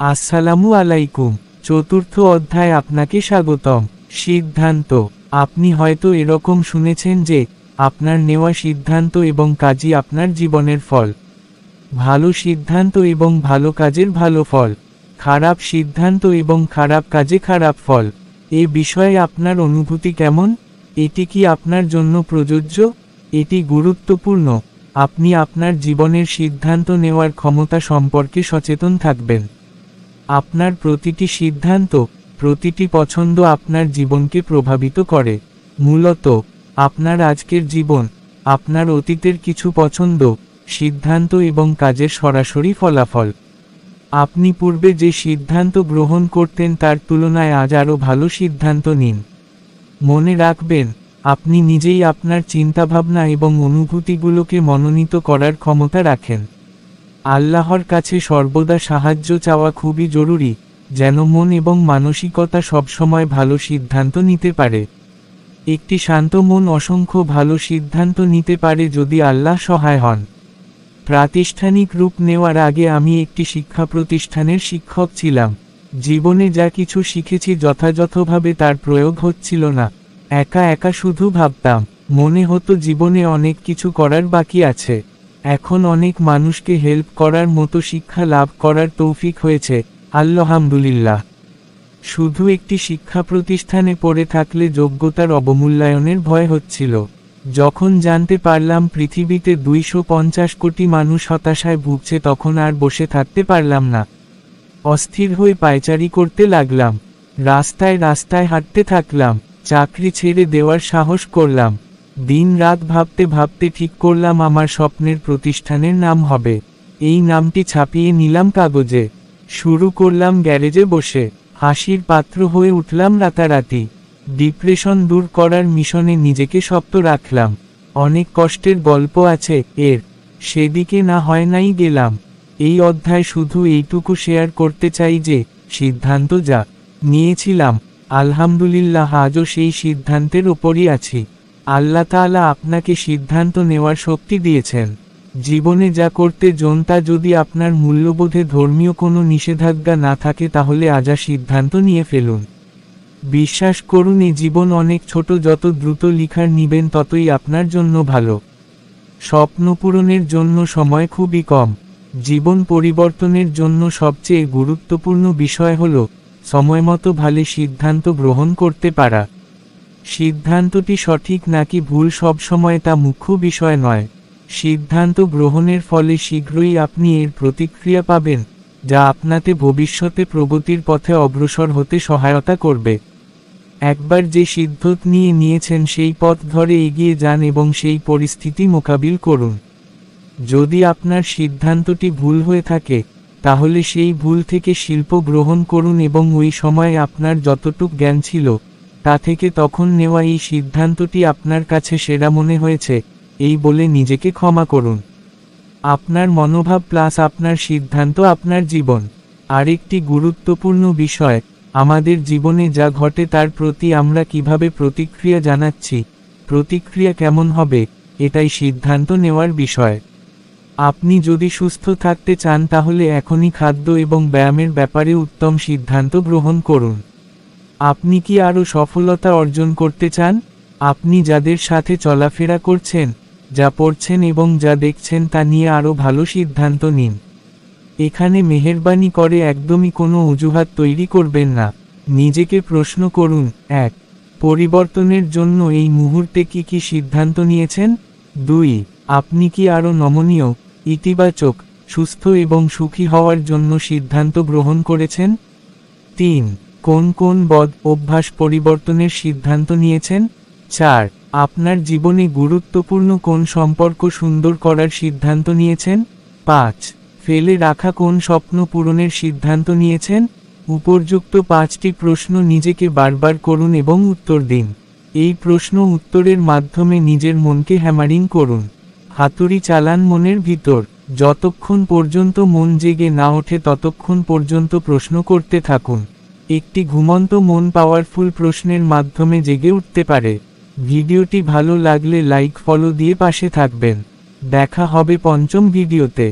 আসসালামু আলাইকুম। চতুর্থ অধ্যায় আপনাকে স্বাগতম। সিদ্ধান্ত, আপনি হয়তো এরকম শুনেছেন যে, আপনার নেওয়া সিদ্ধান্ত এবং কাজই আপনার জীবনের ফল। ভালো সিদ্ধান্ত এবং ভালো কাজের ভালো ফল। খারাপ সিদ্ধান্ত এবং খারাপ কাজে খারাপ ফল। এ বিষয়ে আপনার অনুভূতি কেমন? এটি কি আপনার জন্য প্রযোজ্য? এটি গুরুত্বপূর্ণ। আপনি আপনার জীবনের সিদ্ধান্ত নেওয়ার ক্ষমতা সম্পর্কে সচেতন থাকবেন। আপনার প্রতিটি সিদ্ধান্ত, প্রতিটি পছন্দ আপনার জীবনকে প্রভাবিত করে। মূলত, আপনার আজকের জীবন, আপনার অতীতের কিছু পছন্দ, সিদ্ধান্ত এবং কাজের সরাসরি ফলাফল। আপনি পূর্বে যে সিদ্ধান্ত গ্রহণ করতেন তার তুলনায় আজ আরও ভালো সিদ্ধান্ত নিন। মনে রাখবেন, আপনি নিজেই আপনার চিন্তাভাবনা এবং অনুভূতিগুলোকে মনোনীত করার ক্ষমতা রাখেন। আল্লাহর কাছে সর্বদা সাহায্য চাওয়া খুবই জরুরি, যেন মন এবং মানসিকতা সবসময় ভালো সিদ্ধান্ত নিতে পারে। একটি শান্ত মন অসংখ্য ভালো সিদ্ধান্ত নিতে পারে যদি আল্লাহ সহায় হন। প্রাতিষ্ঠানিক রূপ নেওয়ার আগে আমি একটি শিক্ষা প্রতিষ্ঠানের শিক্ষক ছিলাম। জীবনে যা কিছু শিখেছি যথাযথভাবে তার প্রয়োগ হচ্ছিল না। একা একা শুধু ভাবতাম, মনে হতো জীবনে অনেক কিছু করার বাকি আছে। এখন অনেক মানুষকে হেল্প করার মতো শিক্ষা লাভ করার তৌফিক হয়েছে, আল্লাহামদুলিল্লাহ। শুধু একটি শিক্ষা প্রতিষ্ঠানে পড়ে থাকলে যোগ্যতার অবমূল্যায়নের ভয় হচ্ছিল। যখন জানতে পারলাম পৃথিবীতে দুইশো পঞ্চাশ কোটি মানুষ হতাশায় ভুগছে, তখন আর বসে থাকতে পারলাম না। অস্থির হয়ে পায়চারি করতে লাগলাম। রাস্তায় রাস্তায় হাঁটতে থাকলাম। চাকরি ছেড়ে দেওয়ার সাহস করলাম। দিন রাত ভাবতে ভাবতে ঠিক করলাম আমার স্বপ্নের প্রতিষ্ঠানের নাম হবে। এই নামটি ছাপিয়ে নিলাম কাগজে। শুরু করলাম গ্যারেজে বসে। হাসির পাত্র হয়ে উঠলাম রাতারাতি। ডিপ্রেশন দূর করার মিশনে নিজেকে শক্ত রাখলাম। অনেক কষ্টের গল্প আছে, এর। সেদিকে না হয় নাই গেলাম। এই অধ্যায় শুধু এইটুকু শেয়ার করতে চাই যে, সিদ্ধান্ত যা নিয়েছিলাম। আলহামদুলিল্লাহ আজও সেই সিদ্ধান্তের ওপরই আছি। আল্লাহ তাআলা আপনাকে সিদ্ধান্ত নেওয়ার শক্তি দিয়েছেন। জীবনে যা করতে জনতা যদি আপনার মূল্যবোধে ধর্মীয় কোনো নিষেধাজ্ঞা না থাকে তাহলে আজা সিদ্ধান্ত নিয়ে ফেলুন। বিশ্বাস করুন এ জীবন অনেক ছোট, যত দ্রুত লিখার নিবেন ততই আপনার জন্য ভালো। স্বপ্ন পূরণের জন্য সময় খুবই কম। জীবন পরিবর্তনের জন্য সবচেয়ে গুরুত্বপূর্ণ বিষয় হল, সময়মতো ভালো সিদ্ধান্ত গ্রহণ করতে পারা। সিদ্ধান্তটি সঠিক নাকি ভুল সব সময় তা মুখ্য বিষয় নয়। সিদ্ধান্ত গ্রহণের ফলে শীঘ্রই আপনি এর প্রতিক্রিয়া পাবেন, যা আপনাতে ভবিষ্যতে প্রগতির পথে অগ্রসর হতে সহায়তা করবে। একবার যে সিদ্ধত নিয়ে নিয়েছেন সেই পথ ধরে এগিয়ে যান এবং সেই পরিস্থিতি মোকাবিল করুন। যদি আপনার সিদ্ধান্তটি ভুল হয়ে থাকে, তাহলে সেই ভুল থেকে শিল্প গ্রহণ করুন এবং ওই সময় আপনার যতটুক জ্ঞান ছিল তা থেকে তখন নেওয়া এই সিদ্ধান্তটি আপনার কাছে সেরা মনে হয়েছে, এই বলে নিজেকে ক্ষমা করুন। আপনার মনোভাব প্লাস আপনার সিদ্ধান্ত আপনার জীবন। আরেকটি গুরুত্বপূর্ণ বিষয়, আমাদের জীবনে যা ঘটে তার প্রতি আমরা কীভাবে প্রতিক্রিয়া জানাচ্ছি, প্রতিক্রিয়া কেমন হবে, এটাই সিদ্ধান্ত নেওয়ার বিষয়। আপনি যদি সুস্থ থাকতে চান তাহলে এখনই খাদ্য এবং ব্যায়ামের ব্যাপারে উত্তম সিদ্ধান্ত গ্রহণ করুন। আপনি কি আরও সফলতা অর্জন করতে চান? আপনি যাদের সাথে চলাফেরা করছেন, যা পড়ছেন এবং যা দেখছেন তা নিয়ে আরও ভালো সিদ্ধান্ত নিন। এখানে মেহেরবানি করে একদমই কোনো অজুহাত তৈরি করবেন না। নিজেকে প্রশ্ন করুন, এক, পরিবর্তনের জন্য এই মুহূর্তে কি কি সিদ্ধান্ত নিয়েছেন? দুই, আপনি কি আরও নমনীয়, ইতিবাচক, সুস্থ এবং সুখী হওয়ার জন্য সিদ্ধান্ত গ্রহণ করেছেন? তিন কোন কোন বদ অভ্যাস পরিবর্তনের সিদ্ধান্ত নিয়েছেন? চার, আপনার জীবনে গুরুত্বপূর্ণ কোন সম্পর্ক সুন্দর করার সিদ্ধান্ত নিয়েছেন? পাঁচ, ফেলে রাখা কোন স্বপ্ন পূরণের সিদ্ধান্ত নিয়েছেন? উপর্যুক্ত পাঁচটি প্রশ্ন নিজেকে বারবার করুন এবং উত্তর দিন। এই প্রশ্ন উত্তরের মাধ্যমে নিজের মনকে হ্যামারিং করুন। হাতুড়ি চালান মনের ভিতর। যতক্ষণ পর্যন্ত মন জেগে না ওঠে ততক্ষণ পর্যন্ত প্রশ্ন করতে থাকুন। একটি ঘুমন্ত মন পাওয়ারফুল প্রশ্নের মাধ্যমে জেগে উঠতে পারে। ভিডিওটি ভালো লাগলে লাইক ফলো দিয়ে পাশে থাকবেন। দেখা হবে পঞ্চম ভিডিওতে।